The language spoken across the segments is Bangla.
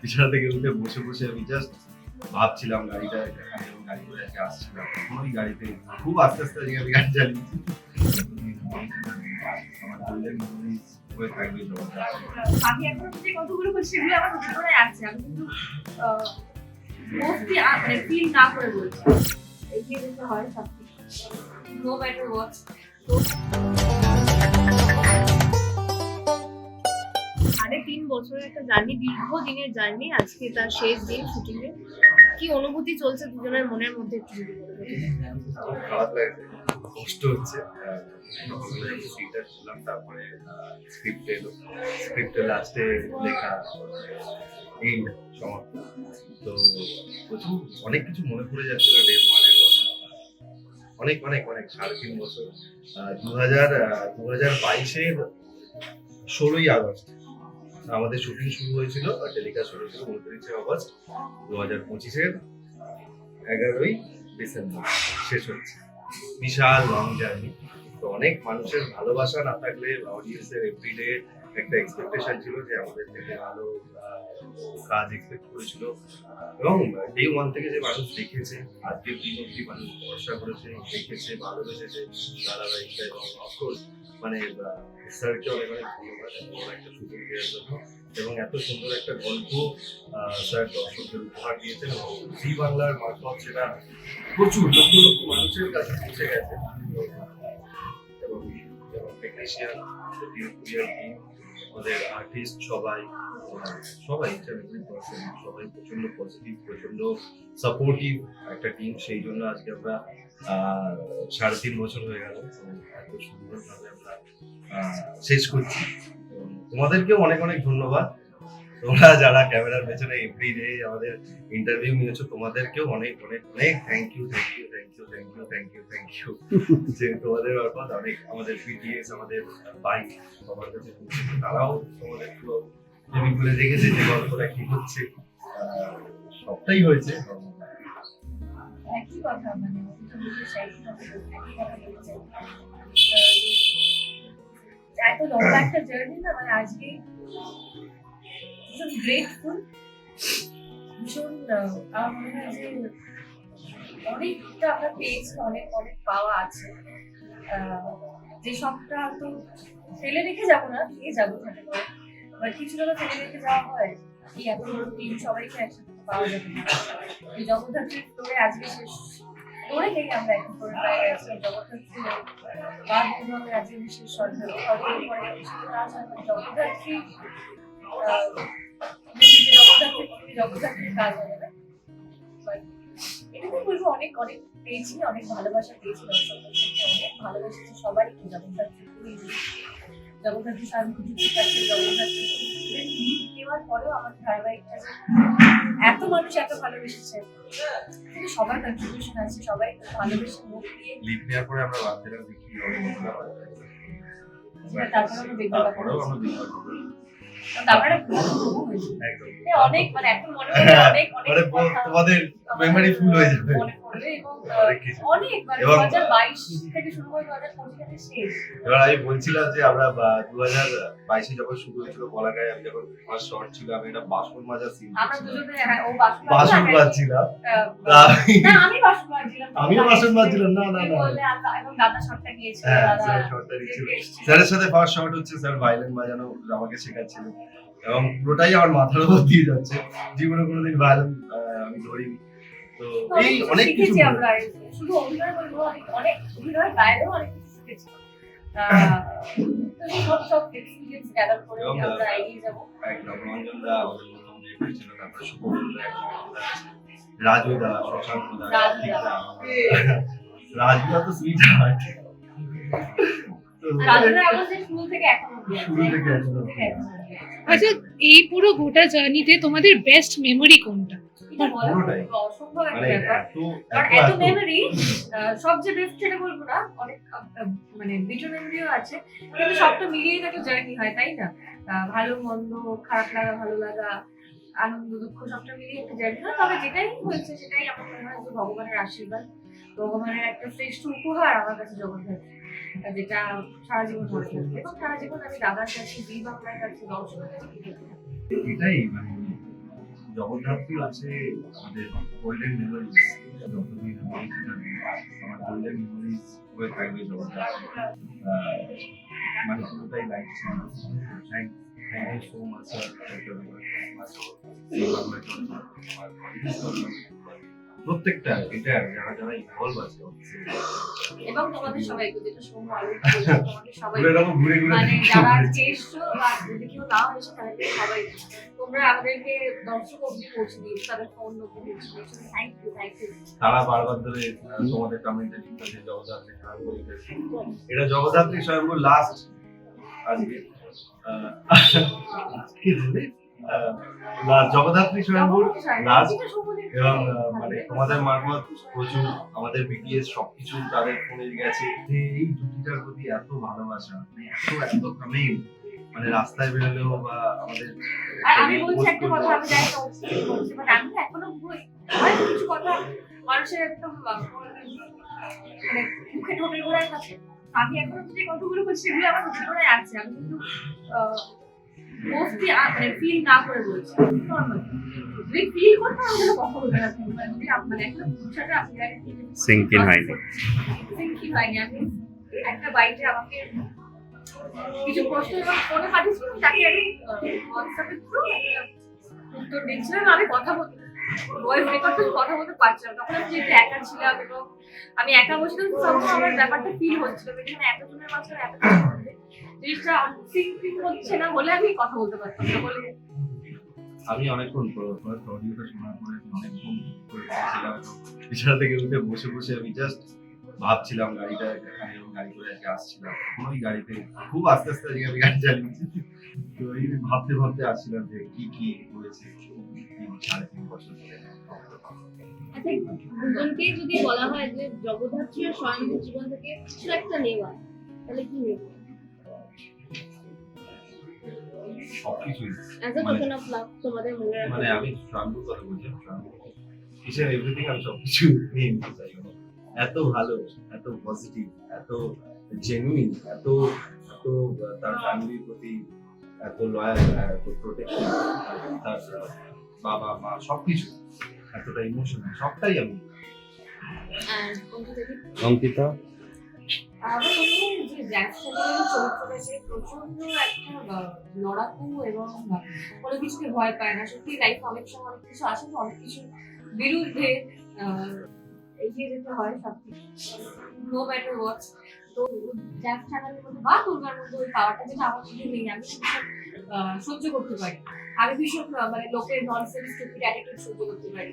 বিছানা থেকে উঠে বসে বসে আমি জাস্ট ভাবছিলাম গাড়িটা গাড়ি করে আজকে আসছিলাম। ওই গাড়িতে খুব আস্তে আস্তে আমি গাড়ি চালিয়েছি। আমার গোল্ডেন আমার জীবনে আছে। আমি কিন্তু মানে না করে বলছি। এগিয়ে হয় সব নো ম্যাটার সাড়ে তিন বছরের একটা জার্নি দীর্ঘ দিনের জার্নি, আজকে তার শেষ দিন শুটিং এ। কি অনুভূতি চলছে দুজনের মনের মধ্যে একটু যদি কষ্ট হচ্ছে। স্ক্রিপ্ট এলো। লেখা তো অনেক কিছু মনে পড়ে যাচ্ছিল ওয়ানের কথা। অনেক অনেক অনেক, সাড়ে তিন বছর। দু হাজার দু হাজার বাইশের ষোলোই আগস্ট। আমাদের শুটিং শুরু হয়েছিল টেলিকাস্ট হয়েছিল উনত্রিশে আগস্ট দু হাজার পঁচিশের এগারোই ডিসেম্বর শেষ হচ্ছে। বিশাল লং জার্নি তো অনেক মানুষের ভালোবাসা না থাকলে অডিয়েন্সের এভরিডে একটা এক্সপেকটেশন ছিল যে আমাদের থেকে ভালো কাজ এক্সপেক্ট করেছিল। এবং ডে ওয়ান থেকে যে মানুষ দেখেছে, আজকের দিন অব্দি মানুষ ভরসা করেছে, দেখেছে, ভালোবেসেছে ধারাবাহিকটা এবং অফকোর্স মানে অনেক একটা এবং এত সুন্দর একটা গল্প স্যার দর্শকদের উপহার দিয়েছেন এবং জি বাংলার মারফত সেটা প্রচুর লক্ষ লক্ষ মানুষের কাছে পৌঁছে গেছে। এবং টেকনিশিয়ান ওদের আর্টিস্ট সবাই সবাই সবাই প্রচণ্ড পজিটিভ প্রচণ্ড সাপোর্টিভ একটা টিম সেই জন্য আজকে আমরা সাড়ে তিন বছর হয়ে গেল। এত সুন্দরভাবে আমরা শেষ করছি। তোমাদেরকেও অনেক অনেক ধন্যবাদ। তোমরা যারা ক্যামেরার পেছনে এভরিডে আমাদের ইন্টারভিউ নিয়েছো, তোমাদেরকেও অনেক অনেক অনেক thank you thank you thank you thank you thank you thank you যে তোমাদের মারফত অনেক আমাদের পিটিএস আমাদের বাইক সবার কাছে তারাও তোমাদের পুরো জিনিসগুলো দেখেছে, যে গল্পটা কি হচ্ছে। সবটাই হয়েছে। একই কথা মানে। এত লম্বা একটা জার্নি না মানে আজকে ভীষণ গ্রেটফুল ভীষণ আমার মনে হয় যে অনেকটা আমরা পেয়েছি, অনেক অনেক পাওয়া আছে। যে সবটা হয়তো ফেলে রেখে যাব না দিয়ে যাব সাথে করে বাট কিছু তো ফেলে রেখে যাওয়া হয়, এই এত বড় টিম সবাইকে একসাথে পাওয়া যাবে না। এই জগদ্ধাত্রী ফ্লোরে আজকে শেষ ফ্লোরে থেকে আমরা এখন ফ্লোরে প্রায় আছি। জগদ্ধাত্রী বাদ বিভাগের আজকে বিশেষ সরকার বিশেষ কাজ হয় এটাতে বলব অনেক অনেক পেয়েছি অনেক ভালোবাসা পেয়েছি দর্শকদের থেকে অনেক ভালোবেসেছি সবাইকে জগদ্ধাত্রী খুবই জগদ্ধাত্রী সাংস্কৃতিক কাছে জগদ্ধাত্রী লিড দেওয়ার পরেও আমাদের ধারাবাহিকটা যে এত মানুষ এত ভালোবেসেছে সবার কন্ট্রিবিউশন আছে সবাই ভালোবেসে মুখ দিয়ে লিভ নেওয়ার পরে আমরা। তারপরে আমরা অনেক মানে এখন মনে পড়ে অনেক অনেক তোমাদের মেমোরি ফুল হয়ে যাবে। মনে এবং অনেক মানে দু হাজার বাইশ থেকে শুরু করে দু হাজার পঁচিশ শেষ। এবার আমি বলছিলাম যে আমরা দু হাজার বাইশে যখন শুরু হয়েছিল বলা আমি যখন ফার্স্ট শর্ট ছিল আমি একটা বাসন মাজা সিন আমরা দুজনে হ্যাঁ ও বাসন বাসন মাজছিলাম। আহ, তা আমি- না আমি বাসন মাজছিলাম। আমিও বাসন মাজছিলাম না না না। এখন দাদা শটটা নিয়েছিল হ্যাঁ দাদা শর্টটা দিচ্ছিল স্যারের সাথে ফার্স্ট শর্ট হচ্ছে স্যার ভায়োলিন বাজানো আমাকে শেখাচ্ছিল। এবং পুরোটাই আমার মাথার উপর দিয়ে যাচ্ছে। জীবনে কোনোদিন ভায়োলিন আমি ধরিনি। এই অনেক কিছু আমরা শুধু অভিনয় বলব অনেক অনেক অভিনয় বাইরেও অনেক কিছু শিখেছি। আহ, তো এই সব সব এক্সপিরিয়েন্স গ্যাদার করে আমরা এগিয়ে যাব। একদম। রঞ্জনদা আমাদের যে হয়েছিল তারপরে শুভমন্দা রাজুদা শশাঙ্কদা রাজুদা। রাজুদা তো সুইট হার্ট। আচ্ছা এই পুরো গোটা জার্নিতে তোমাদের বেস্ট মেমোরি কোনটা? এটা বলা অসম্ভব একটা মানে ব্যাপার। এত মেমোরি সবচেয়ে বেস্ট সেটা বলব না অনেক মানে বিটর মেমোরিও আছে। কিন্তু সবটা মিলিয়ে একটা জার্নি হয় তাই না? ভালো মন্দ খারাপ লাগা ভালো লাগা আনন্দ দুঃখ সবটা মিলিয়ে একটা জার্নি হয়। তবে যেটাই হয়েছে সেটাই আমার মনে হয় যে ভগবানের আশীর্বাদ। ভগবানের একটা শ্রেষ্ঠ উপহার আমার কাছে জগৎ যেটা সারা জীবন মনে থাকবে এবং সারা জীবন আমি দাদার কাছে জি বাংলার কাছে দর্শকের কাছে এটাই মানে জগদ্ধাত্রী আছে, আমাদের গোল্ডেন মেমোরিজ যতদিন আমি আমার গোল্ডেন মেমোরিজ হয়ে থাকবে জগন্নাথ মানে পুরোটাই লাইফ ছিল thank thank you so much sir প্রত্যেকটা এটা যারা যারা ইনভলভ আছে এবং তোমাদের সবাইকে যেটা সৌম্য আলো তোমাদের সবাই মানে যারা হবে। বা যদি কেউ নাও এসে তাদেরকে সবাই তোমরা আমাদেরকে দর্শক অব্দি পৌঁছে দিয়েছ তাদের ফোন পৌঁছে দিয়েছ থ্যাংক ইউ থ্যাংক ইউ তারা বারবার ধরে তোমাদের কমেন্টে লিখতেছে জগদ্ধাত্রী স্বয়ম্ভু এটা জগদ্ধাত্রী স্বয়ম্ভু লাস্ট আজকে। আহ, জগদ্ধাত্রী স্বয়ম্ভুর লাস্ট এবং মানে তোমাদের মারফত প্রচুর আমাদের বিটিএস সবকিছু তাদের ফোনে গেছে। এই জুটিটার প্রতি এত ভালোবাসা মানে এত এত কমেন্ট মানে রাস্তায় বেরোলেও বা আমাদের আমি বলছি একটা কথা আমি জানি না আমি এখনও বই হয় কিছু কথা মানুষের একদম মানে মুখে ঠোঁটে ঘোরায় থাকে আমি এখনও যে কথাগুলো বলছি সেগুলো আমার জীবনে আছে। আমি কিন্তু মোস্টলি মানে ফিল না করে বলছি। নর্মাল যদি ফিল করতে আমি তাহলে কথা বলতে পারছি মানে যদি আপনার একটা হয়নি। হয়নি। আমি আমাকে কিছু প্রশ্ন ফোনে পাঠিয়েছিলাম তাকে আমি হোয়াটসঅ্যাপে থ্রু উত্তর দিচ্ছিলাম আমি কথা বলতে ভয়েস রেকর্ড করে কথা বলতে পারছিলাম। তখন আমি যেহেতু একা ছিলাম এবং আমি একা বসেছিলাম তখন আমার ব্যাপারটা ফিল হচ্ছিল। এখানে এতজনের মাঝখানে এত হচ্ছে না বলে আমি কথা বলতে পারতাম না বলে আমি অনেকক্ষণ অডিওটা শোনার পরে অনেকক্ষণ বিছানা থেকে উঠে বসে বসে আমি জাস্ট ভাবছিলাম গাড়িটা এখানে এবং গাড়ি করে আজকে আসছিলাম। ওই গাড়িতে খুব আস্তে আস্তে আজকে আমি গাড়ি চালিয়েছি তো এই ভাবতে ভাবতে আসছিলাম যে কি কি হয়েছে তিন সাড়ে তিন বছর ধরে আচ্ছা দুজনকে যদি বলা হয় যে জগদ্ধাত্রী স্বয়ম্ভু জীবন থেকে কিছু একটা নেওয়া তাহলে কি নেব? সবকিছুই। মনে মানে আমি শ্রাম্বুর কথা বলছি এভরিথিং আমি সবকিছু নিয়ে নিতে চাই এত ভালো এত পজিটিভ এত জেনুইন এত এত তার ফ্যামিলির প্রতি এত লয়াল এত প্রোটেকশন তার বাবা মা সবকিছু। এতটা ইমোশনাল সবটাই আমি অঙ্কিতা? যে প্রচণ্ড একটা এবং কোনো ভয় পায় না। সত্যি লাইফে অনেক সময় অনেক কিছু অনেক বিরুদ্ধে এগিয়ে যেতে হয় সব নো ম্যাটার তো মধ্যে ওই যেটা আমার নেই, আমি সহ্য করতে পারি আমি ভীষণ মানে লোকের ননসেন্স স্টুপিড অ্যাটিটিউড সহ্য করতে পারি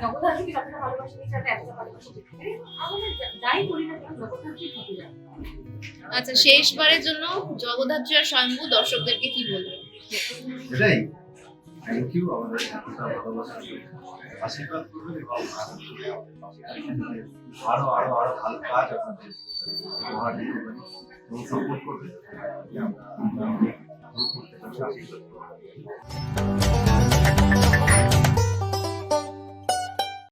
জগদ্ধাত্রীকে যতটা ভালোবাসা যাতে এতটা ভালোবাসা পেতে আমাদের যাই করি না কেন জগদ্ধাত্রী থেকে যায় আচ্ছা শেষবারের জন্য জগদ্ধাত্রী আর স্বয়ম্ভু দর্শকদেরকে কি বলবে এটাই থ্যাংক ইউ আমাদের আশীর্বাদ করবেন এবং আরও আরও আরও ভালো কাজ আপনাদের সাপোর্ট করবেন আমরা আমরা করতে পারছি আশীর্বাদ